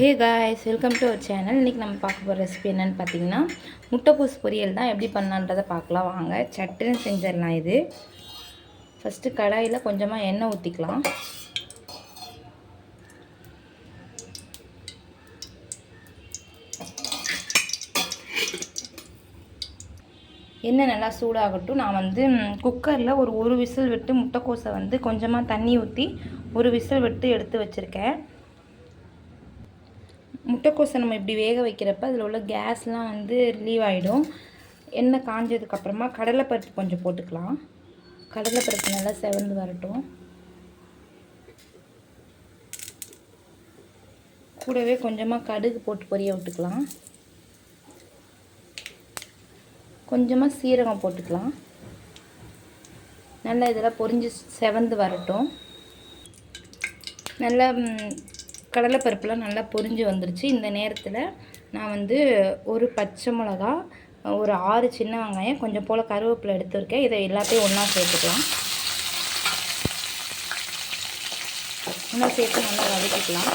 Hey guys welcome to our channel இன்றைக்கி நம்ம பார்க்க போகிற ரெசிபி என்னென்னு பார்த்தீங்கன்னா முட்டைப்பூஸ் பொரியல் தான் எப்படி பண்ணலான்றதை பார்க்கலாம். வாங்க சட்டுன்னு செஞ்சிடலாம் இது. ஃபஸ்ட்டு கடாயில் கொஞ்சமாக எண்ணெய் ஊற்றிக்கலாம் எண்ணெய் நல்லா சூடாகட்டும். நான் வந்து குக்கரில் ஒரு ஒரு விசில் விட்டு முட்டைக்கோஸை வந்து கொஞ்சமாக தண்ணி ஊற்றி ஒரு விசில் விட்டு எடுத்து வச்சுருக்கேன். முட்டைக்கோசை நம்ம இப்படி வேக வைக்கிறப்ப அதில் உள்ள கேஸ்லாம் வந்து ரிலீவ் ஆகிடும் எண்ணெய் காஞ்சதுக்கப்புறமா கடலைப்பருப்பு கொஞ்சம் போட்டுக்கலாம். கடலைப்பருப்பு நல்லா செவந்து வரட்டும். கூடவே கொஞ்சமாக கடுகு போட்டு பொரிய விட்டுக்கலாம். கொஞ்சமாக சீரகம் போட்டுக்கலாம். நல்லா இதெல்லாம் பொரிஞ்சு செவந்து வரட்டும். நல்லா கடலைப்பருப்புலாம் நல்லா பொரிஞ்சு வந்துருச்சு. இந்த நேரத்தில் நான் வந்து ஒரு பச்சை மிளகா ஒரு ஆறு சின்ன வெங்காயம் கொஞ்சம் போல் கருவேப்பிலை எடுத்துருக்கேன். இதை எல்லாத்தையும் ஒன்றா சேர்த்துக்கலாம். ஒன்றா சேர்த்து நல்லா வதக்கிக்கலாம்.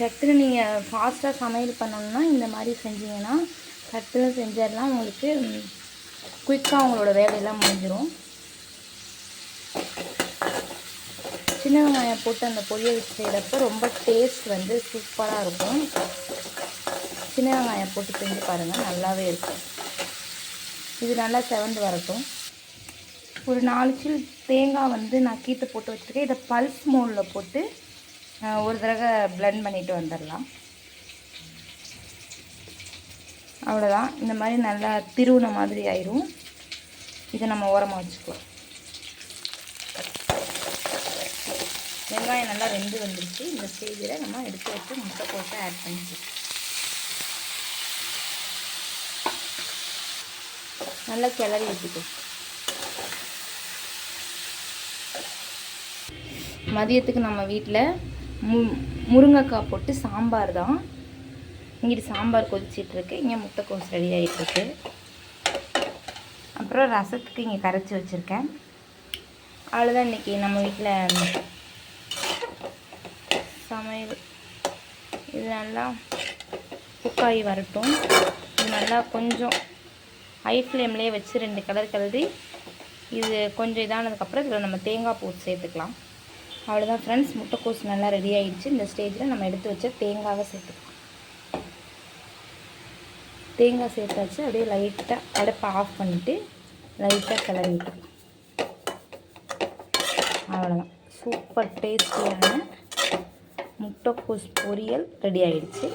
சட்டுன்னு நீங்கள் ஃபாஸ்ட்டாக சமையல் பண்ணணுன்னா இந்த மாதிரி செஞ்சீங்கன்னா சட்டுன்னு செஞ்சிடலாம். உங்களுக்கு குயிக்காக உங்களோட வேலையெல்லாம் முடிஞ்சிடும் சின்ன வெங்காயம் போட்டு அந்த பொரியல் செய்கிறப்ப ரொம்ப டேஸ்ட் வந்து சூப்பராக இருக்கும். சின்ன வெங்காயம் போட்டு செஞ்சு பாருங்கள் நல்லாவே இருக்கும். இது நல்லா செவந்து வரட்டும். ஒரு நாலு சில் தேங்காய் வந்து நான் கீத்து போட்டு வச்சுருக்கேன். இதை பல்ஸ் மோலில் போட்டு ஒரு தடவை ப்ளெண்ட் பண்ணிவிட்டு வந்துடலாம். அவ்வளோதான் இந்த மாதிரி நல்லா திருவுன மாதிரி ஆயிரும். இதை நம்ம ஓரமாக வச்சுக்கலாம். வெங்காயம் நல்லா வெந்து வந்துருச்சு. இந்த ஸ்டேஜில் நம்ம எடுத்து வச்சு முட்டை போட்டு ஆட் பண்ணிக்கலாம். நல்லா கிளறி வச்சுக்கோ மதியத்துக்கு நம்ம வீட்டில் மு முருங்கைக்காய் போட்டு சாம்பார் தான். இங்கிட்டு சாம்பார் கொதிச்சிட்ருக்கு. இங்கே முட்டைக்கோஸ் ரெடி ஆகிட்டுருக்கு அப்புறம் ரசத்துக்கு இங்கே கரைச்சி வச்சுருக்கேன். அவ்வளோதான் இன்றைக்கி நம்ம வீட்டில் சமையல். இது நல்லா குக்காகி வரட்டும். இது நல்லா கொஞ்சம் ஹை ஃப்ளேம்லேயே வச்சு ரெண்டு கலர் கலரி இது கொஞ்சம் இதானதுக்கப்புறம் இதில் நம்ம தேங்காய் பூ சேர்த்துக்கலாம். அவ்வளோதான் ஃப்ரெண்ட்ஸ் முட்டைக்கோஸ் நல்லா ரெடி ஆகிடுச்சு இந்த ஸ்டேஜில் நம்ம எடுத்து வச்ச தேங்காவை சேர்த்துக்கலாம். தேங்காய் சேர்த்தாச்சு அப்படியே லைட்டாக அடுப்பை ஆஃப் பண்ணிவிட்டு லைட்டாக கிளறி அவ்வளோதான் சூப்பர் டேஸ்டியான முட்டைக்கோஸ் பொரியல் ரெடி ஆகிடுச்சு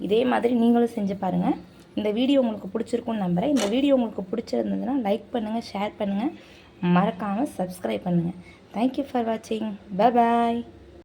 இதே மாதிரி நீங்களும் செஞ்சு பாருங்கள் இந்த வீடியோ உங்களுக்கு பிடிச்சிருக்குன்னு நம்புகிறேன் இந்த வீடியோ உங்களுக்கு பிடிச்சிருந்ததுன்னா லைக் பண்ணுங்கள் ஷேர் பண்ணுங்கள் மறக்காமல் சப்ஸ்கிரைப் பண்ணுங்கள் தேங்க்யூ ஃபார் வாட்சிங் பாய்